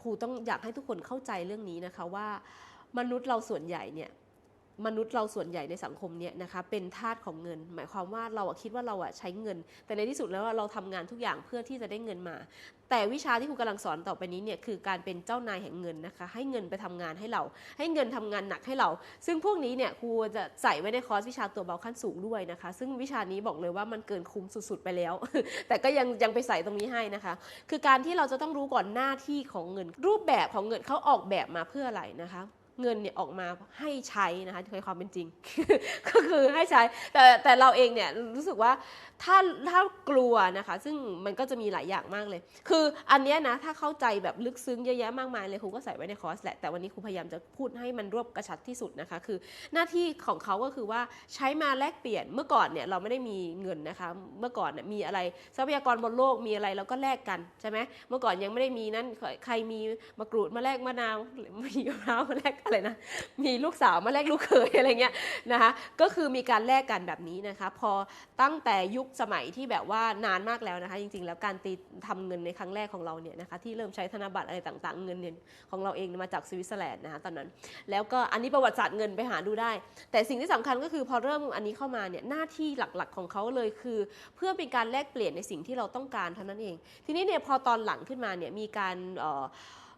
ครูต้องอยากให้ทุกคนเข้าใจเรื่องนี้นะคะว่ามนุษย์เราส่วนใหญ่เนี่ย มนุษย์เราส่วนใหญ่ในสังคมเนี่ยนะคะเป็นทาสของเงิน หมายความว่าเราคิดว่าเราอะใช้เงิน แต่ในที่สุดแล้วเราทำงานทุกอย่างเพื่อที่จะได้เงินมา แต่วิชาที่ครูกำลังสอนต่อไปนี้เนี่ยคือการเป็นเจ้านายแห่งเงินนะคะ ให้เงินไปทำงานให้เรา ให้เงินทำงานหนักให้เรา ซึ่งพวกนี้เนี่ยครูจะใส่ไว้ในคอร์สวิชาตัวเบาขั้นสูงด้วยนะคะ ซึ่งวิชานี้บอกเลยว่ามันเกินคุ้มสุดๆไปแล้ว แต่ก็ยังยังไปใส่ตรงนี้ให้นะคะ คือการที่เราจะต้องรู้ก่อนหน้าที่ของเงินรูปแบบของเงินเขาออกแบบมาเพื่ออะไรนะคะ เงินเนี่ยออกมาให้ใช้นะคะในความเป็นจริง ก็คือให้ใช้ แต่แต่เราเองเนี่ยรู้สึกว่าถ้าถ้ากลัวนะคะ ซึ่งมันก็จะมีหลายอย่างมากเลย คืออันเนี้ยนะถ้าเข้าใจแบบลึกซึ้งเยอะแยะมากมายเลยครูก็ใส่ไว้ในคอร์สแหละ แต่วันนี้ครูพยายามจะพูดให้มันรวบกระชับที่สุดนะคะ คือหน้าที่ของเขาก็คือว่าใช้มาแลกเปลี่ยนเมื่อก่อนเนี่ยเราไม่ได้มีเงินนะคะ เมื่อก่อนเนี่ยมีอะไรทรัพยากรบนโลกมีอะไรเราก็แลกกันใช่ไหมเมื่อก่อนยังไม่ได้มีนั้นใครมีมะกรูดมาแลกมะนาวหรือมีมะพร้าวมาแลกอะไรนะมีลูกสาวมาแลกลูกเขยอะไรเงี้ยนะคะก็คือมีการแลกกันแบบนี้นะคะ พอตั้งแต่ยุคสมัยที่แบบว่านานมากแล้วนะคะ จริงๆ แล้วการตีทำเงินในครั้งแรกของเราเนี่ยนะคะที่เริ่มใช้ธนบัตรอะไรต่างๆ เงินเนี่ยของเราเองมาจากสวิตเซอร์แลนด์นะคะตอนนั้น แล้วก็อันนี้ประวัติศาสตร์เงินไปหาดูได้ แต่สิ่งที่สำคัญก็คือพอเริ่มอันนี้เข้ามาเนี่ยหน้าที่หลักๆของเขาเลยคือ เพื่อเป็นการแลกเปลี่ยนในสิ่งที่เราต้องการเท่านั้นเอง ทีนี้เนี่ยพอตอนหลังขึ้นมาเนี่ยมีการเอ่อ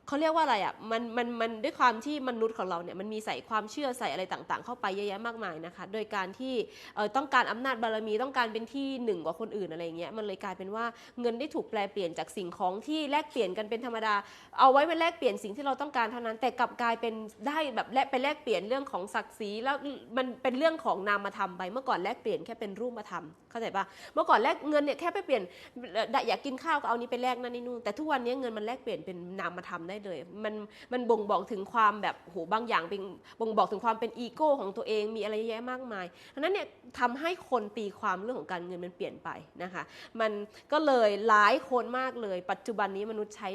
เขาเรียกว่าอะไรอะมันมันมันด้วยความที่มนุษย์ของเราเนี่ยมันมีใส่ความเชื่อใส่อะไรต่างๆ เข้าไปเยอะแยะมากมายนะคะโดยการที่เอ่อต้องการอำนาจบารมีต้องการเป็นที่หนึ่งกว่าคนอื่นอะไรเงี้ยมันเลยกลายเป็นว่าเงินได้ถูกแปลเปลี่ยนจากสิ่งของที่แลกเปลี่ยนกันเป็นธรรมดา เอาไว้ไปแลกเปลี่ยนสิ่งที่เราต้องการเท่านั้น แต่กลับกลายเป็นได้แบบแลกไปแลกเปลี่ยนเรื่องของศักดิ์ศรีแล้วมันเป็นเรื่องของนามธรรมไปเมื่อก่อนแลกเปลี่ยนแค่เป็นรูปธรรมเข้าใจปะเมื่อก่อนแลกเงินเนี่ยแค่ไปเปลี่ยนเอ่ออยากกินข้าวก็เอานี้ไปแลกนั่นนี่นู่นแต่ทุกวันนี้เงินมันแลกเปลี่ยนเป็นนามธรรมไได้เลย มันมันบ่งบอกถึงความแบบโหบางอย่างเป็นบ่งบอกถึงความเป็นอีโก้ของตัวเองมีอะไรเยอะแยะมากมายดังนั้นเนี่ยทำให้คนตีความเรื่องของการเงินมันเปลี่ยนไปนะคะ มันก็เลยหลายคนมากเลย ปัจจุบันนี้มนุษย์ใช้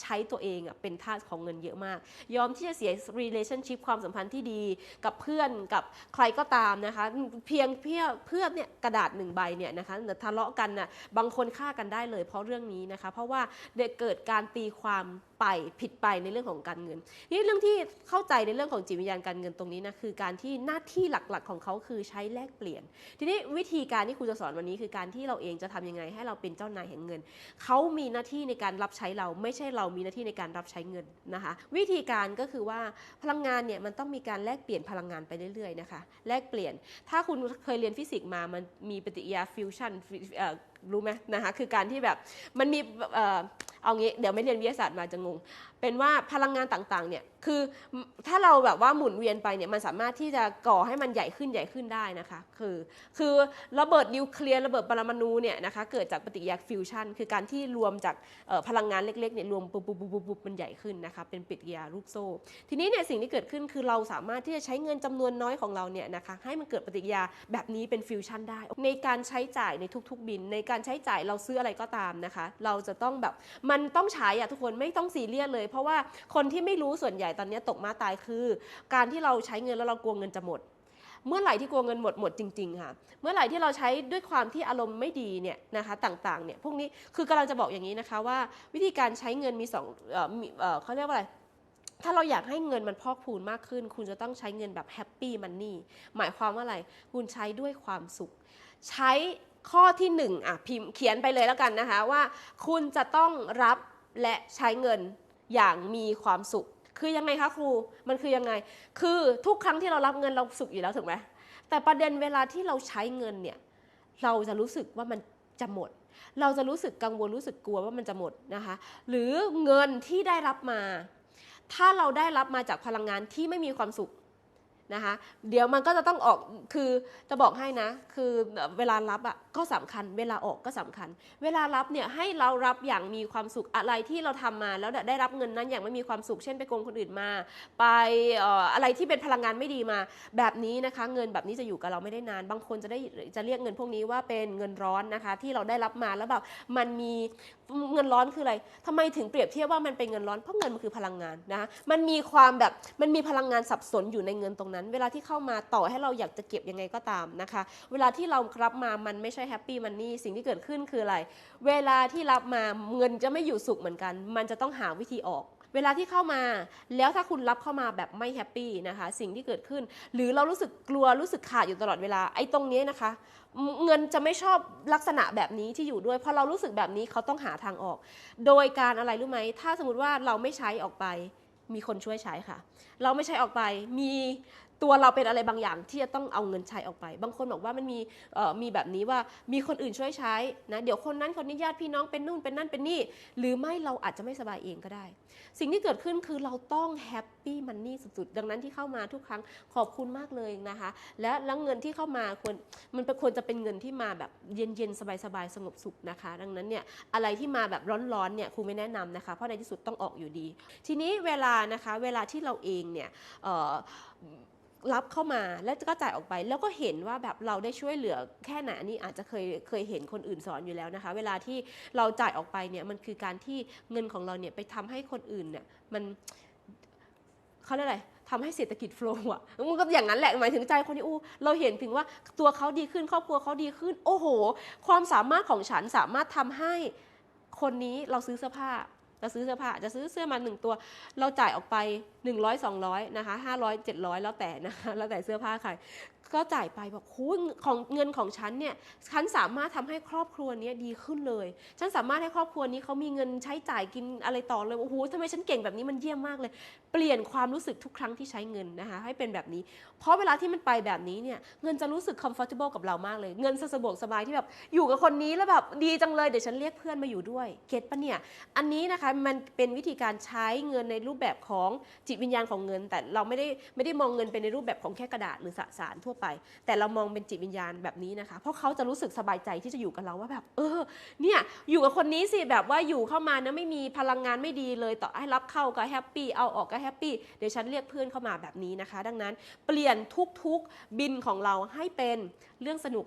ใช้ตัวเองเป็นทาสของเงินเยอะมาก ยอมที่จะเสีย relationship ความสัมพันธ์ที่ดีกับเพื่อนกับใครก็ตามนะคะ เพียงเพื่อเพื่อเนี่ยกระดาษหนึ่งใบเนี่ยนะคะทะเลาะกันน่ะบางคนฆ่ากันได้เลยเพราะเรื่องนี้นะคะ เพราะว่าเด็กเกิดการตีความไปผิดไปในเรื่องของการเงิน นี่เรื่องที่เข้าใจในเรื่องของจิตวิญญาณการเงินตรงนี้นะคือการที่หน้าที่หลักๆของเขาคือใช้แลกเปลี่ยน ทีนี้วิธีการที่ครูจะสอนวันนี้คือการที่เราเองจะทำยังไงให้เราเป็นเจ้านายแห่งเงิน เขามีหน้าที่ในการรับใช้เราไม่ใช่เราเรามีหน้าที่ในการรับใช้เงินนะคะ วิธีการก็คือว่าพลังงานเนี่ยมันต้องมีการแลกเปลี่ยนพลังงานไปเรื่อยๆนะคะแลกเปลี่ยนถ้าคุณเคยเรียนฟิสิกส์มามันมีปฏิกิริยาฟิวชั่น รู้ไหมนะคะคือการที่แบบมันมีเอ่อเอางี้เดี๋ยวไม่เรียนวิทยาศาสตร์มาจะงง เป็นว่าพลังงานต่างๆเนี่ยคือถ้าเราแบบว่าหมุนเวียนไปเนี่ยมันสามารถที่จะก่อให้มันใหญ่ขึ้นใหญ่ขึ้นได้นะคะ คือคือระเบิดนิวเคลียร์ระเบิดปรมาณูเนี่ยนะคะเกิดจากปฏิกิริยาฟิวชันคือการที่รวมจากพลังงานเล็กๆเนี่ยรวมปุ๊บปุ๊บปุ๊บปุ๊บมันใหญ่ขึ้นนะคะเป็นปฏิกิริยาลูกโซ่ ทีนี้เนี่ยสิ่งที่เกิดขึ้นคือเราสามารถที่จะใช้เงินจำนวนน้อยของเราเนี่ยนะคะให้มันเกิดปฏิกิริยาแบบนี้เป็นฟิวชันได้ ในการใช้จ่ายในทุกๆบินในการการใช้จ่ายเราซื้ออะไรก็ตามนะคะ เราจะต้องแบบมันต้องใช้อะทุกคนไม่ต้องซีเรียสเลย เพราะว่าคนที่ไม่รู้ส่วนใหญ่ตอนนี้ตกมาตายคือ การที่เราใช้เงินแล้วเรากลัวเงินจะหมดเมื่อไหร่ที่กลัวเงินหมดหมดจริงๆค่ะ เมื่อไหร่ที่เราใช้ด้วยความที่อารมณ์ไม่ดีเนี่ยนะคะต่างๆเนี่ยพวกนี้คือกำลังจะบอกอย่างนี้นะคะว่า วิธีการใช้เงินมีสองเออเออเขาเรียกว่าอะไรถ้าเราอยากให้เงินมันพอกพูนมากขึ้น คุณจะต้องใช้เงินแบบแฮปปี้มันนี่หมายความว่าอะไร คุณใช้ด้วยความสุข ใช้ ข้อที่หนึ่งอะพิมพ์เขียนไปเลยแล้วกันนะคะว่า คุณจะต้องรับและใช้เงินอย่างมีความสุข คือยังไงคะครูมันคือยังไง คือทุกครั้งที่เรารับเงินเราสุขอยู่แล้วถูกไหมแต่ประเด็นเวลาที่เราใช้เงินเนี่ยเราจะรู้สึกว่ามันจะหมด เราจะรู้สึกกังวลรู้สึกกลัวว่ามันจะหมดนะคะ หรือเงินที่ได้รับมา ถ้าเราได้รับมาจากพลังงานที่ไม่มีความสุข นะคะเดี๋ยวมันก็จะต้องออกคือจะบอกให้นะ คือเวลารับอะก็สำคัญ เวลาออกก็สำคัญ เวลารับเนี่ยให้เรารับอย่างมีความสุขอะไรที่เราทำมา แล้วได้รับเงินนั้นอย่างไม่มีความสุข เช่นไปโกงคนอื่นมา ไปอะไรที่เป็นพลังงานไม่ดีมา แบบนี้นะคะ เงินแบบนี้จะอยู่กับเราไม่ได้นาน บางคนจะได้จะเรียกเงินพวกนี้ว่าเป็นเงินร้อนนะคะ ที่เราได้รับมาแล้วแบบมันมีเงินร้อนคืออะไรทำไมถึงเปรียบเทียบว่ามันเป็นเงินร้อนเพราะเงินมันคือพลังงานนะะมันมีความแบบมันมีพลังงานสับสนอยู่ในเงินตรงนั้น เวลาที่เข้ามาต่อให้เราอยากจะเก็บยังไงก็ตามนะคะ เวลาที่เรารับมามันไม่ใช่แฮปปี้มันนี่สิ่งที่เกิดขึ้นคืออะไร เวลาที่รับมาเงินจะไม่อยู่สุขเหมือนกัน มันจะต้องหาวิธีออกเวลาที่เข้ามาแล้วถ้าคุณรับเข้ามาแบบไม่แฮปปี้นะคะ สิ่งที่เกิดขึ้น หรือเรารู้สึกกลัวรู้สึกขาดอยู่ตลอดเวลาไอ้ตรงนี้นะคะ เงินจะไม่ชอบลักษณะแบบนี้ที่อยู่ด้วยเพอเรารู้สึกแบบนี้เขาต้องหาทางออก โดยการอะไรรู้ไหมถ้าสมมติว่าเราไม่ใช้ออกไป มีคนช่วยใช้ค่ะ เราไม่ใช้ออกไปมี ตัวเราเป็นอะไรบางอย่างที่จะต้องเอาเงินใช้ออกไป บางคนบอกว่ามันมีมีแบบนี้ว่ามีคนอื่นช่วยใช้นะเดี๋ยวคนนั้นคนนี้ญาติพี่น้องเป็นนู่นเป็นนั่นเป็นนี่ หรือไม่เราอาจจะไม่สบายเองก็ได้ สิ่งที่เกิดขึ้นคือเราต้องแฮปปี้มันนี่สุดๆ ดังนั้นที่เข้ามาทุกครั้งขอบคุณมากเลยนะคะ และแล้วเงินที่เข้ามาควรมันควรจะเป็นเงินที่มาแบบเย็นๆสบายๆสงบสุขนะคะ ดังนั้นเนี่ยอะไรที่มาแบบร้อนๆเนี่ยครูไม่แนะนำนะคะ เพราะในที่สุดต้องออกอยู่ดี ทีนี้เวลานะคะเวลาที่เราเองเนี่ย รับเข้ามาแล้วก็จ่ายออกไป แล้วก็เห็นว่าแบบเราได้ช่วยเหลือแค่ไหนอันนี้อาจจะเคยเคยเห็นคนอื่นสอนอยู่แล้วนะคะ เวลาที่เราจ่ายออกไปเนี่ยมันคือการที่เงินของเราเนี่ยไปทำให้คนอื่นเนี่ยมันเขาเรียกอะไรทำให้เศรษฐกิจโฟล์อะมันก็อย่างนั้นแหละหมายถึงใจคนที่อู้เราเห็นถึงว่าตัวเขาดีขึ้นครอบครัวเขาดีขึ้น โอ้โห ความสามารถของฉันสามารถทำให้คนนี้เราซื้อเสื้อผ้า เราซื้อเสื้อผ้าจะซื้อเสื้อมาหนึ่งตัว เราจ่ายออกไป 100 200นะคะ500 700 แล้วแต่นะคะแล้วแต่เสื้อผ้าใครก็จ่ายไปบอกโหของเงินของฉันเนี่ยฉันสามารถทำให้ครอบครัวนี้ดีขึ้นเลย ฉันสามารถให้ครอบครัวนี้เขามีเงินใช้จ่ายกินอะไรต่อเลยโอ้โหทำไมฉันเก่งแบบนี้มันเยี่ยมมากเลย เปลี่ยนความรู้สึกทุกครั้งที่ใช้เงินนะคะให้เป็นแบบนี้ เพราะเวลาที่มันไปแบบนี้เนี่ยเงินจะรู้สึก comfortable กับเรามากเลย เงินสะดวกสบายที่แบบอยู่กับคนนี้แล้วแบบดีจังเลยเดี๋ยวฉันเรียกเพื่อนมาอยู่ด้วยเก็ตปะเนี่ยอันนี้นะคะมันเป็นวิธีการใช้เงินในรูปแบบของจิตวิญญาณของเงิน แต่เราไม่ได้ไม่ได้มองเงินเป็นในรูปแบบของแค่กระดาษหรือสสารทั่วไป แต่เรามองเป็นจิตวิญญาณแบบนี้นะคะ เพราะเขาจะรู้สึกสบายใจที่จะอยู่กับเราว่าแบบ เออ เนี่ยอยู่กับคนนี้สิแบบว่าอยู่เข้ามานะไม่มีพลังงานไม่ดีเลยต่อให้รับเข้าก็แฮปปี้เอาออกก็แฮปปี้เดี๋ยวฉันเรียกเพื่อนเข้ามาแบบนี้นะคะ ดังนั้นเปลี่ยนทุกๆบินของเราให้เป็นเรื่องสนุก